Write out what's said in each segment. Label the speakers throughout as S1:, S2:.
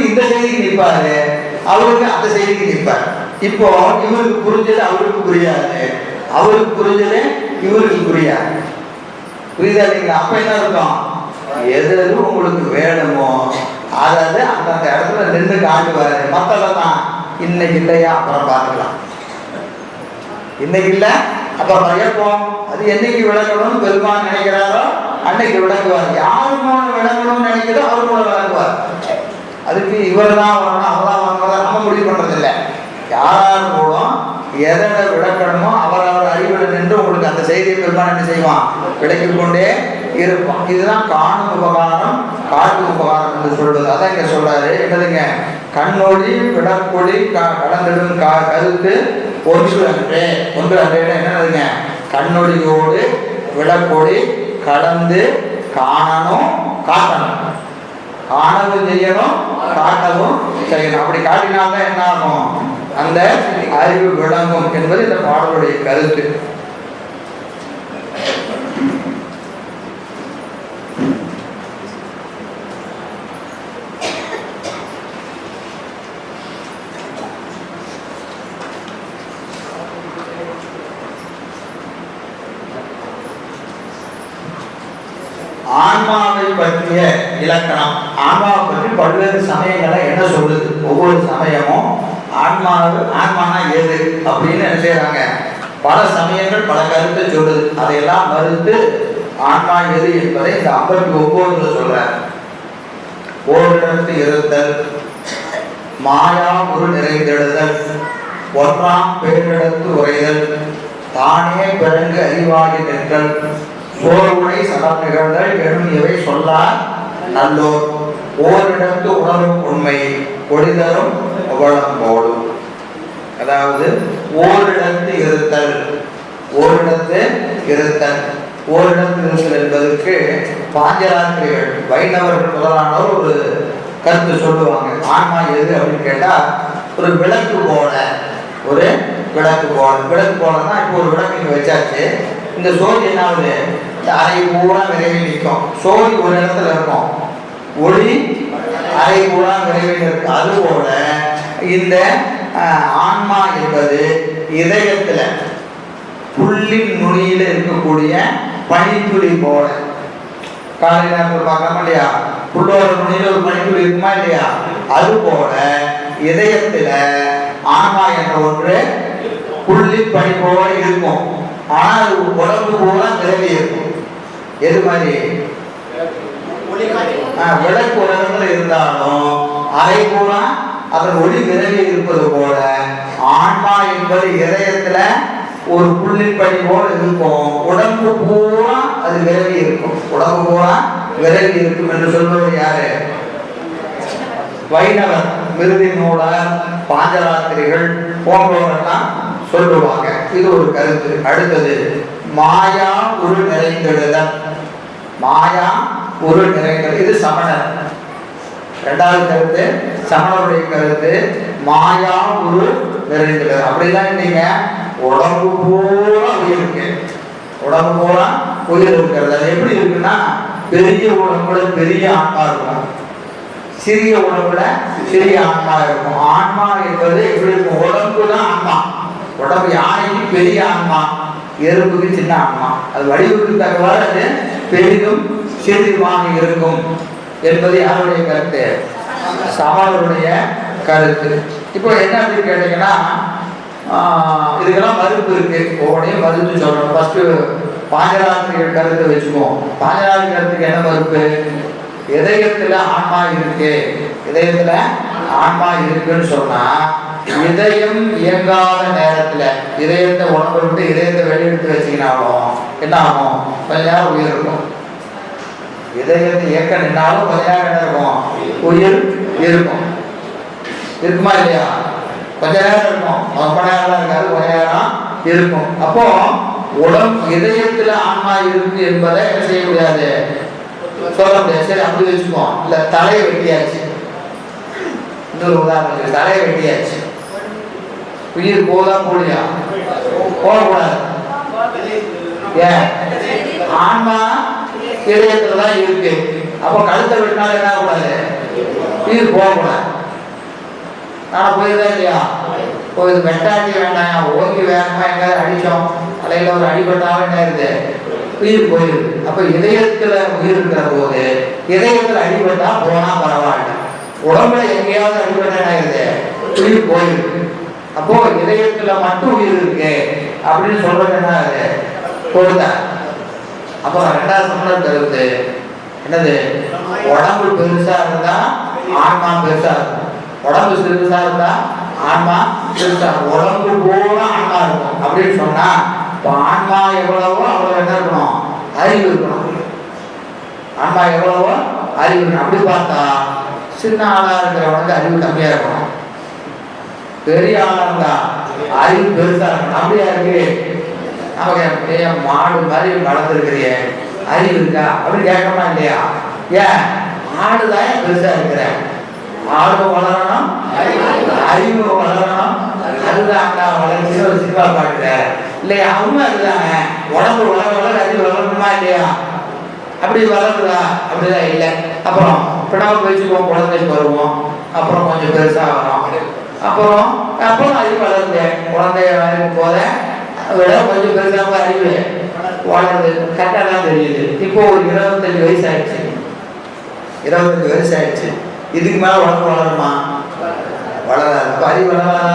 S1: இவருக்கு இந்த செய்திக்கு நிற்பாரு அவருக்கு அந்த செய்திக்கு நிற்பார். இப்போ இவருக்கு புரிஞ்சது அவருக்கு புரியாது. அவருக்கு புரிஞ்சது இவருக்கு புரியாது. புரியுதா இல்லைங்களா? அப்ப என்ன இருக்கும் எது எது உங்களுக்கு வேணுமோ அதாவது அந்தந்த இடத்துல நின்று காட்டுவாரு. மத்ததெல்லாம் இன்னைக்கு இல்லையா? அப்புறம் பார்க்கலாம். இன்னைக்கு இல்ல? அப்புறம் பயப்போம். அது என்னைக்கு விளங்கணும்னு பெருமான் நினைக்கிறாரோ அன்னைக்கு விளங்குவார். யாருமான விளங்கணும்னு நினைக்கிறதோ அவர் அதுக்கு இவர் தான் வரணும் அவதான் தான் வரணும் நம்ம முடிவு பண்றது இல்லை யார் மூலம் எதை விளக்கணுமோ அவர் அவர் அறிவில் நின்று உங்களுக்கு அந்த செய்தியை பெருமான் என்ன செய்வான்? விளக்கி கொண்டே இருப்பான். இதுதான் காணும் உபகாரம் காட்டு உபகாரம் என்று சொல்வது. அதான் இங்க சொல்றாரு. என்னதுங்க? கண்ணொழி விடக்கொடி க- கா கருத்து ஒன்று அன்றே. ஒன்று அன்றே என்னதுங்க? கண்ணொழியோடு விளக்கொடி கலந்து காணணும் காட்டணும். காணவும் செய்யணும் காட்டவும் செய்யணும். அப்படி காட்டினால்தான் என்ன ஆகும் அந்த அறிவு விளங்கும் என்பது இந்த பாடலுடைய கருத்து. ஆன்மாவை பற்றிய இலக்கணம். ஆன்மாவை பற்றி பல்வேறு சமயங்களை என்ன சொல்லுது? ஒவ்வொரு சமயமும் ஆன்மாவு ஆன்மானா எது அப்படின்னு என்ன செய்யறாங்க பல சமயங்கள் பல கருத்தை சொல்லுது. அதையெல்லாம் மறுத்து ஆன்மா எது என்பதை இந்த ஐம்பத்தி ஒன்பதுல சொல்றார். ஓரிடத்து இருத்தல் மாயா ஒரு நிறைந்தெழுதல் ஒன்றாம் பேரிடத்து உரைதல் தானே பிறங்கு அறிவாகி நின்றல் சோர்வுடை சடம் நிகழ்தல் எனும் இவை சொல்லார். நல்லோர் ஓரிடத்து உணரும் உண்மை ஒளிதரும் உவளம் போடும் அதாவது ஓரிடத்து இருத்தல் ஓரிடத்து இருத்தல். ஓரிடத்து இருத்தல் என்பதற்கு பாஞ்சராத்திரிகள் வைணவர்கள் முதலானவர் ஒரு கருத்து சொல்லுவாங்க. ஆன்மா எது அப்படின்னு கேட்டால் ஒரு விளக்கு போல ஒரு விளக்கு போல. விளக்கு போலன்னா இப்போ ஒரு விளக்கு வச்சாச்சு. இந்த சோதி என்ன ஆகுது? இந்த அறை பூரா விரைவில் நிற்கும். சோதி ஒரு இடத்துல இருக்கும். ஒளி அறை பூரா விரைவில் இருக்கு. அதுபோல இந்த ஆன்மா என்பது இதயத்துல புள்ளின் நுனியில இருக்கக்கூடிய பனித்துளி போல. காலை நேரத்தில் பார்க்காம இல்லையா? புள்ளோட நுனியில ஒரு பனித்துளி இருக்குமா இல்லையா? அது போல இதயத்துல ஆன்மா என்ற ஒன்று புள்ளி பனி போல இருக்கும். ஆனா அது உடம்பு பூரா விரவி இருக்கும். எது மாதிரி? விளக்கு உலகத்துல இருந்தாலும் அதை பூரா அதன் ஒளி விரவி இருப்பது போல ஆன்மா என்பது இதயத்துல ஒரு புள்ளின் படி போல இருக்கும். உடம்பு பூரா அது விரவி இருக்கும். உடம்பு பூரா விரவி இருக்கும் என்று சொல்வது யாரு? வைணவர் விருதி நூலர் பாஞ்சராத்திரிகள் போன்றவரெல்லாம் சொல்லுவாங்க. இது ஒரு கருத்து. அடுத்தது மாயா ஒரு நிறைந்தெழுதல் மாயா ஒரு நிறைந்தல் இது சமணர். ரெண்டாவது கருத்து சமணருடைய கருத்து மாயா ஒரு நிறைந்தெழுதல் அப்படிதான் நீங்க உடம்பு பூரா உயிருக்கு உடம்பு பூரா உயிர் இருக்கிறது. அது எப்படி இருக்குன்னா பெரிய உடம்புல பெரிய ஆத்மா இருக்கும். சிறிய உடம்புல சிறிய ஆன்மா இருக்கும். ஆன்மா என்பது எப்படி இருக்கும்? உடம்பு தான் ஆன்மா உடம்பு யானைக்கு பெரிய ஆன்மா எறும்புக்கு சின்ன ஆன்மா. அது வடிவுக்கு தகவலது பெரிதும் சிறிதுமாக இருக்கும் என்பது யாருடைய கருத்து? சவாலுடைய கருத்து. இப்போ என்ன அப்படின்னு கேட்டீங்கன்னா இதுக்கெல்லாம் மறுப்பு இருக்கு. ஒவ்வொன்றையும் மறுத்து சொல்லணும். ஃபர்ஸ்ட் பாஞ்சராத்திரிகள் கருத்தை வச்சுக்குவோம். பாஞ்சராத்திரி கருத்துக்கு என்ன மறுப்பு இதயத்துல ஆன்மா இருக்கு. இதயத்துல ஆன்மா இருக்குன்னு சொன்னா இதயம் இயங்காத நேரத்துல இதயத்தை உணவு விட்டு இதயத்தை வெளியெடுத்து வச்சீங்கனாலும் என்ன ஆகும் கொஞ்ச நேரம் உயிர் இருக்கும். இதயத்தை இயக்க நின்னாலும் கொஞ்ச நேரம் என்ன இருக்கும்? உயிர் இருக்கும். இருக்குமா இல்லையா? கொஞ்ச நேரம் இருக்கும். ரொம்ப நேரம் இருக்காது. கொஞ்ச நேரம் இருக்கும். அப்போ உடம்பு இதயத்துல ஆன்மா இருக்கு என்பதை என்ன செய்ய முடியாது? சொல்ல முடியாது. சரி அப்படி வச்சுக்குவோம். இல்ல தலையை வெட்டியாச்சு. இன்னொரு உதாரணம் தலையை வெட்டியாச்சு. உயிர் போதா போலியா போகக்கூடாது. ஏன் ஆன்மா இதயத்துல தான் இருக்கு. அப்போ கழுத்தை விட்டாலும் என்ன கூடாது உயிர் போகக்கூடாது. நான் போயிருந்தா இல்லையா? இப்போ இது வெட்டாட்டி வேண்டாம் ஓங்கி வேகமா எங்கேயாவது அடிச்சோம். தலையில ஒரு அடிபட்டாலும் என்ன ஆயிருது? உயிர் போயிருது. அப்போ இதயத்துல உயிர் இருக்கிற போது இதயத்துல அடிபட்டா போனா பரவாயில்ல. உடம்புல எங்கேயாவது அடிபட்டா என்ன ஆயிருது? உயிர் போயிருது. அப்போ இதயத்துல மட்டும் உயிர் இருக்கு அப்படின்னு சொல்றது என்ன அது? பொருந்தா அப்போ ரெண்டாவது சம்பளம் தருவது. என்னது? உடம்பு பெருசா இருந்தா ஆன்மா பெருசா இருக்கும். உடம்பு சிறுசா இருந்தா ஆன்மா பெருசா உடம்பு போல ஆன்மா இருக்கும். அப்படின்னு சொன்னா இப்போ ஆன்மா எவ்வளவோ அவ்வளவு என்ன இருக்கணும்? அறிவு இருக்கணும். ஆன்மா எவ்வளவோ அறிவு இருக்கணும். அப்படி பார்த்தா சின்ன ஆளா இருக்கிறவனுக்கு அறிவு கம்மியா இருக்கணும். பெரிய ஆளா இருந்தா அறிவு பெருசா இருக்கணும் அப்படியா இருக்கு நமக்கு மாடு மாதிரி வளர்ந்துருக்கிறியே. அறிவு இருக்கா? அப்படின்னு கேட்கணுமா இல்லையா? ஏன்? மாடுதான் பெருசா இருக்கிற? ஆடு வளரணும் அறிவு வளரணும். அதுதான் வளர்ச்சி ஒரு சினிமா பாட்டுல. இல்லையா? அவங்க அதுதாங்க உடம்பு வளர வளர அறிவு வளரணுமா இல்லையா? அப்படி வளருதா? அப்படிதான் இல்லை. அப்புறம் பிணம் வச்சுக்குவோம் குழந்தைக்கு வருவோம். அப்புறம் கொஞ்சம் பெருசா வரும் அப்புறம் அப்புறம் அறிவு வளர்ந்தேன். குழந்தைய வளரும் போத விட கொஞ்சம் பெருசாக அறிவு. வளருது கரெக்டாக தான் தெரியுது. இப்போ ஒரு இருபத்தஞ்சு வயசு ஆயிடுச்சு இருபத்தஞ்சு வயசு ஆயிடுச்சு இதுக்கு மேலே உடம்பு வளருமா வளராது. அப்ப அறிவு வளராதா?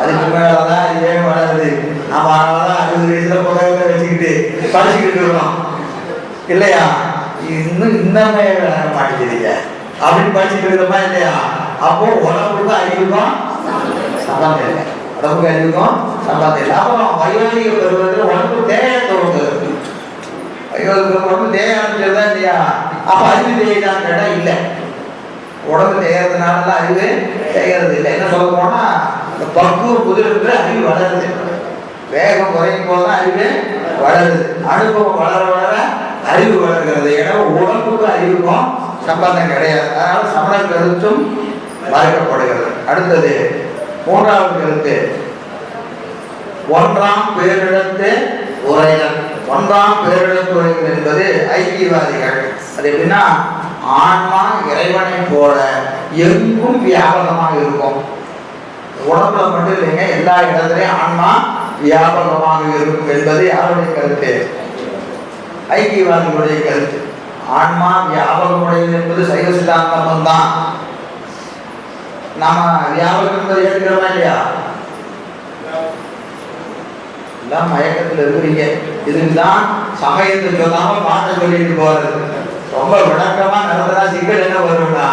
S1: அதுக்கு மேலதான் ஏன் வளருது. நம்ம அதனாலதான் அறுபது வயசுல புகையில வச்சுக்கிட்டு படிச்சுக்கிட்டு இருக்கோம். இல்லையா? இன்னும் இன்னமே வளர மாட்டேங்குதுங்க அப்படின்னு படிச்சுட்டு இருக்கிறோமா இல்லையா? அப்போ உடம்புக்கு அறிவுக்கும் சம்பந்தம் இல்லை உடம்புக்கு அறிவுக்கும் சம்பந்தம் இல்லை அப்புறம் வயோதிக பருவத்தில் உடம்பு தேவையான தோன்றுது வயோதிக உடம்பு தேவையான தான் இல்லையா அப்போ அறிவு தேவைதான் கேட்டால் இல்லை உடம்பு தேயறதுனால அறிவு தேயறது இல்லை என்ன சொல்ல போனா இந்த பக்குவம் குதிரை அறிவு வளருது வேகம் குறையும் போது தான் அறிவு வளருது அனுபவம் வளர வளர அறிவு வளர்கிறது ஏன்னா உடம்புக்கும் அறிவுக்கும் சம்பந்தம் கிடையாது அதனால சமண கருத்தும் மறுக்கப்படுகிறது. அடுத்தது மூன்றாவது கருத்து ஒன்றாம் பேரிடத்து உரைதல். ஒன்றாம் பேரிடத்து உரைதல் என்பது ஐக்கியவாதிகள். அது எப்படின்னா ஆன்மா இறைவனை போல எங்கும் வியாபகமாக இருக்கும். உடம்புல மட்டும் இல்லைங்க எல்லா இடத்துலையும் ஆன்மா வியாபகமாக இருக்கும் என்பது யாருடைய கருத்து? ஐக்கியவாதிகளுடைய கருத்து. ஆன்மா வியாபகமுடையது என்பது சைவ சித்தாந்தம் தான். நாம வியாபகம் என்பதை ஏற்றுக்கிறோமா இல்லையா? எல்லாம் மயக்கத்தில் இருக்கிறீங்க. இதுதான் சமயத்தை சொல்லாம பாட்டை சொல்லிட்டு போறது. ரொம்ப விளக்கமா நடந்ததா சிக்கல் என்ன வரும்னா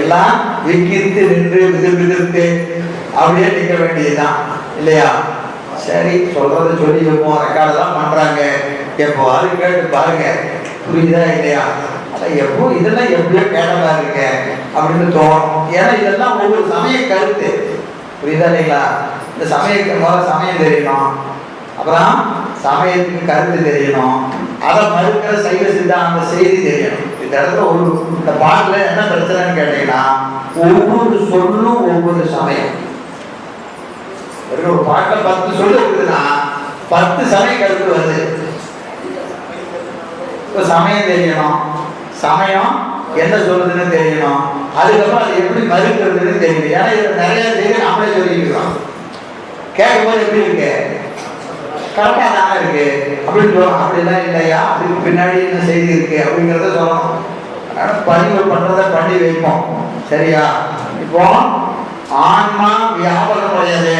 S1: எல்லாம் விக்கித்து நின்று விதிர் விதிர்த்து அப்படியே நிற்க வேண்டியதுதான். இல்லையா? சரி சொல்றத சொல்லி வைப்போம். ரெக்கார்டு தான் பண்றாங்க. அது கேட்டு பாருங்க. புரியுதா இல்லையா? எப்போ இதெல்லாம் எப்படியோ கேட்டதா இருக்க அப்படின்னு தோணும். ஏன்னா இதெல்லாம் ஒவ்வொரு சமய கருத்து. புரியுதா இல்லைங்களா? இந்த சமயத்துக்கு முதல்ல சமயம் தெரியணும். அப்புறம் சமயத்துக்கு கருத்து தெரியணும். அதை மறுக்கிற சைவ சித்தாந்த செய்தி தெரியணும். இந்த இடத்துல ஒரு இந்த பாட்டுல என்ன பிரச்சனைன்னு கேட்டீங்கன்னா ஒவ்வொரு சொல்லும் ஒவ்வொரு சமயம். ஒரு பாட்டில் பத்து சொல்லு இருக்குதுன்னா பத்து சமய கருத்து வருது. இப்போ சமயம் தெரியணும். சமயம் என்ன சொல்றதுன்னு தெரியணும். அதுக்கப்புறம் அது எப்படி மறுக்கிறதுன்னு தெரியுது ஏன்னா இதுல நிறைய செய்தி நம்மளே சொல்லிக்கிறோம் கேட்கும்போது எப்படி இருக்கு? கரெக்டாக தானே இருக்கு. அப்படின்னு சொல்லணும். அப்படிலாம் இல்லையா? அதுக்கு பின்னாடி என்ன செய்தி இருக்கு அப்படிங்கிறத சொல்லணும். ஆனால் பதிவு பண்ணுறத பண்ணி வைப்போம். சரியா? இப்போ ஆன்மா வியாபகமுடையது.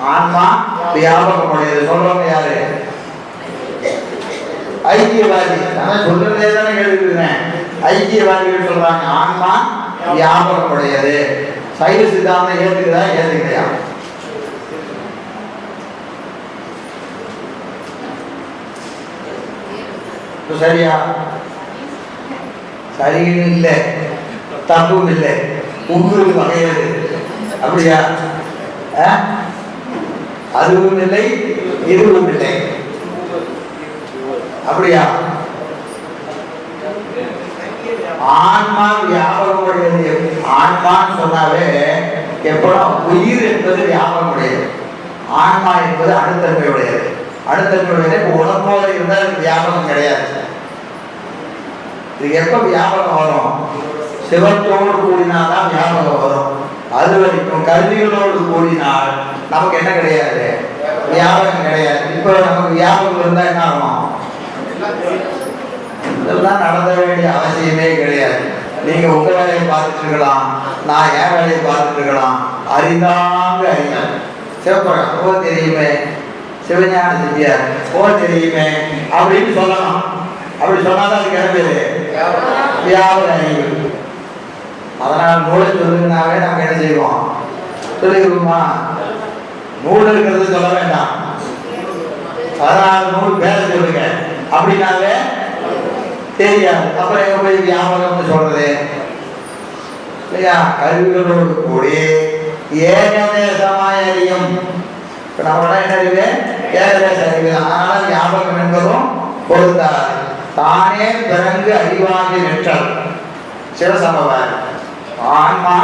S1: ஆன்மா வியாபகமுடையது. சொல்றவங்க யாரு? ஐக்கியவாதி ஆனால் சொல்றதே தானே கேட்டுக்கிறேன் ஐக்கியவாதிகள் சொல்றாங்க ஆன்மா வியாபகமுடையது சைவ சித்தாந்தம் ஏற்றுக்கிறதா ஏற்றுக்கிறையா சரியா? சரின்னு இல்லை. தப்பும் இல்லை. உங்களுக்கு வகையாது. அப்படியா? அதுவும் இல்லை இதுவும் இல்லை. அப்படியா? ஆன்மா வியாபகமுடையது ஆன்மான்னு சொன்னாலே எப்பறம் உயிர் என்பது வியாபகமுடையது ஆன்மா என்பது அணுத்தன்மையுடையது. அணுத்தன்மையுடையது இப்போ உடம்போடு இருந்தால் வியாபகம் கிடையாது. இது எப்போ வியாபகம் வரும்? சிவத்தோடு கூடினாதான் வியாபகம் வரும். அது வரைக்கும் கருவிகளோடு கூடினால் நமக்கு என்ன கிடையாது? வியாபகம் கிடையாது. இப்போ நமக்கு வியாபகம் இருந்தால் என்ன ஆகும்? இதெல்லாம் நடந்த வேண்டிய அவசியமே கிடையாது. நீங்க உங்க வேலையை பார்த்துட்டு இருக்கலாம். நான் என் வேலையை பார்த்துட்டு இருக்கலாம். அறிந்தாங்க அறிஞர் சிவபிரகாஷ் ஓ தெரியுமே. சிவஞான செட்டியார் ஓ தெரியுமே. அப்படின்னு சொல்லலாம். அப்படி சொன்னாதான் அது என்ன பேரு? வியாபார அறிவு. அதனால் நூலை சொல்லுங்கனாவே நாங்கள் என்ன செய்வோம்? சொல்லிக்கிறோமா நூல் இருக்கிறது சொல்ல வேண்டாம். அதனால் நூல் பேர சொல்லுங்க. அப்படின்னாவே தெரியாது. அப்புறம் எங்க போய் வியாபாரம் சொல்றது? இல்லையா? கருவிகளோடு கூடி ஏகதேசமாய் அறியும் இப்ப நம்மளோட என்ன அறிவு? ஏகதேச அறிவு. அதனால ஞாபகம் என்பதும் பொருந்தாது. தானே பிறங்கு அறிவாகி நிற்றல். சிவசம்பவர் ஆன்மா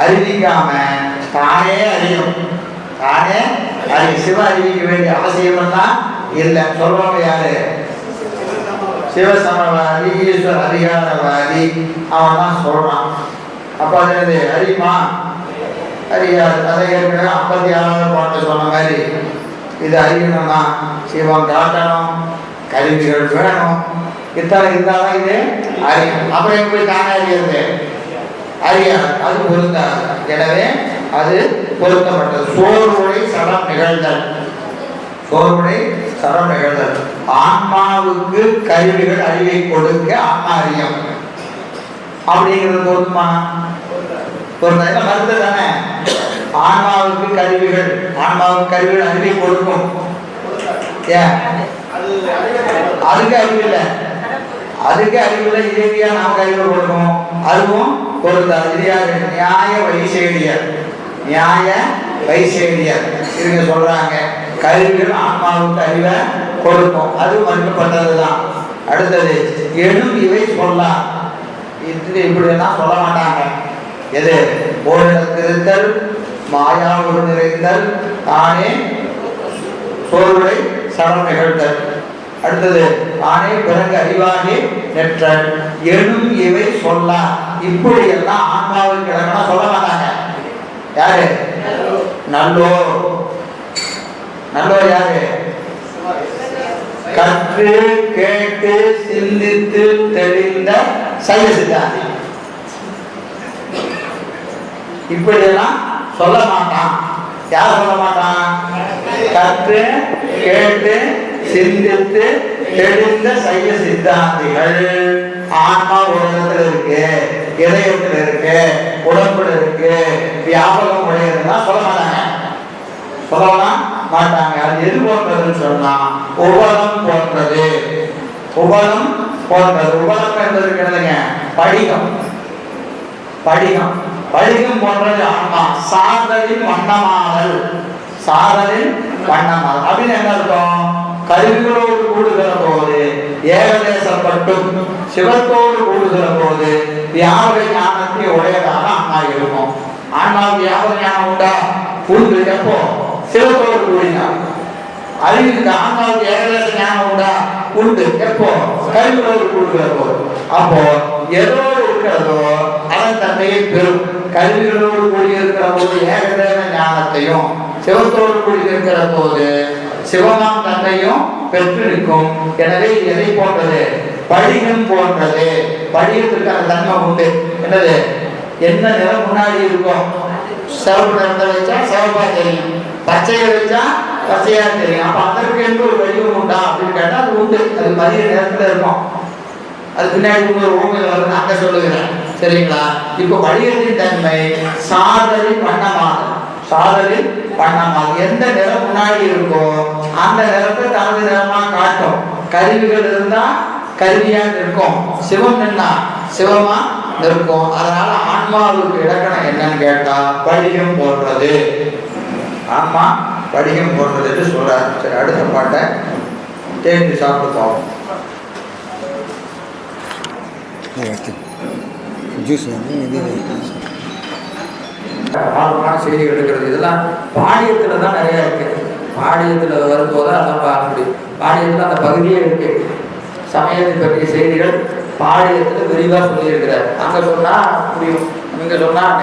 S1: அறிவிக்காம தானே அறியும். தானே அறி சிவ அறிவிக்க வேண்டிய அவசியம் எல்லாம் இல்லை சொல்றவங்க யாரு? சிவசமவாதி ஈஸ்வர அதிகாரவாதி அவன் தான் சொல்றான். அப்ப அது என்னது அறியுமா அறியாது அதை ஏற்கனவே ஐம்பத்தி ஆறாவது பாட்டு சொன்ன மாதிரி இது அறியணும்னா சிவம் காட்டணும் கருவிகள் வேணும். இத்தனை இருந்தாலும் இது அறியும் அப்புறம் எப்படி போய் தானே அறியறது அறியாது. அது பொருந்தாது. எனவே அது பொருத்தப்பட்டது. சோர்வுடை சடம் நிகழ்தல். சோர்வுடை சடம் ஆன்மாவுக்கு கருவிகள் அறிவை கொடுக்க ஆன்மாரியம் அப்படிங்கிறது பொருத்தமா பொருந்தா மருந்து தானே? ஆன்மாவுக்கு கருவிகள் ஆன்மாவுக்கு கருவிகள் அறிவை கொடுக்கும். ஏன்? அதுக்கு அறிவு இல்லை. அதுக்கு அறிவு இல்லை நாம் நமக்கு அறிவு கொடுக்கும். அதுவும் பொருந்தாது. இது யாரு? நியாய வைசேடியர். நியாய வைசேடியர். இவங்க சொல்றாங்க. கருவிகள் ஆன்மாவுக்கு அறிவை கொடுக்கும். அது மறுக்கப்பட்டதுதான் அடுத்தது எனும் இவை சொல்லலாம். இது இப்படி எல்லாம் சொல்ல மாட்டாங்க. எது? ஓரிடத்திருத்தல் மாயா ஒரு நிறைந்தல் தானே சோர்வை சடம் நிகழ்த்தல். அடுத்தது தானே பிறகு அறிவாகி நெற்றல். எனும் இவை சொல்ல இப்படி எல்லாம் ஆன்மாவுக்கு இடம்னா சொல்ல மாட்டாங்க. யாரு? நல்லோர். நல்லவர் யாரு கற்று கேட்டு சிந்தித்து தெளிந்த சைவ சித்தாந்தி. இப்படியெல்லாம் சொல்ல மாட்டான். யார் சொல்ல மாட்டான்? கற்று கேட்டு சிந்தித்து தெளிந்த சைவ சித்தாந்திகள். ஆன்மா உலகத்தில் இருக்கு இதயத்தில் இருக்கு உடம்புல இருக்கு வியாபகம் உடையதுலாம் சொல்ல மாட்டாங்க. சொல்லலாம் மாட்டாங்க. அது எது போன்றதுன்னு சொன்னா உபலம் போன்றது. உபலம் போன்றது. உபலம் என்பது கிடையாதுங்க படிகம். படிகம். படிகம் போன்றது ஆன்மா. சாதலின் வண்ணமாதல். சாதலின் வண்ணமாதல். அப்படின்னு என்ன அர்த்தம்? கருவிகளோடு கூடுகிற போது ஏகதேசப்பட்டும் சிவத்தோடு கூடுகிற போது வியாபக ஞானத்தை உடையதாக ஆன்மா இருக்கும். ஆன்மாவுக்கு வியாபக ஞானம் உண்டா? உண்டு. எப்போ? சிவத்தோடு கூடினார் அறிவுக்கு ஆன்மாவுக்கு ஏகதேச ஞானம் உண்டா? உண்டு. எப்போ? கருவிகளோடு கூடுகிற போது அப்போ எதோடு இருக்கிறதோ அதன் தன்மையை பெறும். கருவிகளோடு கூடி இருக்கிற போது ஏகதேவ ஞானத்தையும் சிவத்தோடு கூடி இருக்கிற போது சிவமாம் தன்மையும் பெற்று எனவே எதை போன்றது? படிகம் போன்றது. படிகத்துக்கு அந்த தன்மை உண்டு. என்னது? என்ன நிறம் முன்னாடி இருக்கும் சிவப்பு நிறத்தை வச்சா சிவப்பா தெரியும். பச்சையை வச்சா பச்சையா தெரியும். அப்ப அதற்கு என்று ஒரு வடிவம் உண்டா அப்படின்னு கேட்டா அது உண்டு. அது மதிய நேரத்துல இருக்கும். அது பின்னாடி ஒரு ஓமையில் வருது அங்க சொல்லுகிறேன் சரிங்களா? இப்போ வடிவத்தின் தன்மை சாதலின் வண்ணமாகும் சாதலின் வண்ணமாகும் எந்த நிறம் முன்னாடி இருக்கோ அந்த நிறத்தை தனது நிறமா காட்டும். கருவிகள் இருந்தா கருவியா நிற்கும். சிவம் நின்னா சிவமா நிற்கும். அதனால ஆன்மாவுக்கு இலக்கணம் என்னன்னு கேட்டா படிகம் போன்றது. ஆன்மா படிகம் போன்றதுன்னு சொல்றாரு. சரி அடுத்த பாட்டை தேடி சாப்பிட்டு போவோம்
S2: ஜூஸ்
S1: ஆழமான செய்திகள் எடுக்கிறது. இதெல்லாம் பாடியத்தில் தான் நிறைய இருக்கு. பாடியத்தில் வரும்போது அதெல்லாம் பார்க்க முடியும். பாடியத்தில் அந்த பகுதியே இருக்கு. சமயத்தை பற்றிய செய்திகள் பாடியத்தில் விரிவாக சொல்லியிருக்கிறார். அங்கே சொன்னால் புரியும். இங்கே சொன்னால்